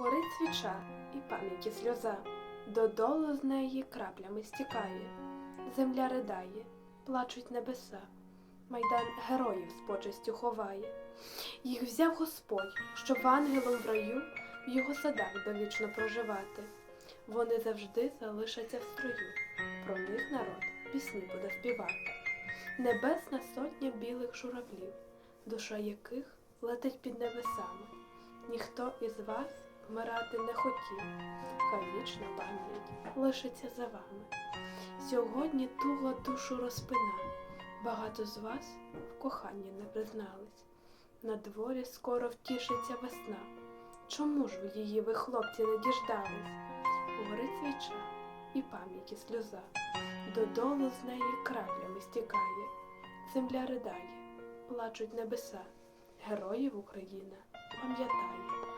Горить свіча і пам'яті сльоза, додолу з неї краплями стікає. Земля ридає, плачуть небеса, майдан героїв з почестю ховає. Їх взяв Господь, щоб ангелом в раю в його садах довічно проживати. Вони завжди залишаться в строю, про них народ пісні буде співати. Небесна сотня білих журавлів, душа яких летить під небесами. Ніхто із вас вмирати не хотів, хай вічна пам'ять лишиться за вами. Сьогодні туго душу розпина, багато з вас в коханні не признались. На дворі скоро втішиться весна. Чому ж ви її, ви, хлопці, не діждались? Горить свіча і пам'яті сльоза, додолу з неї краплями стікає. Земля ридає, плачуть небеса, героїв Україна пам'ятає.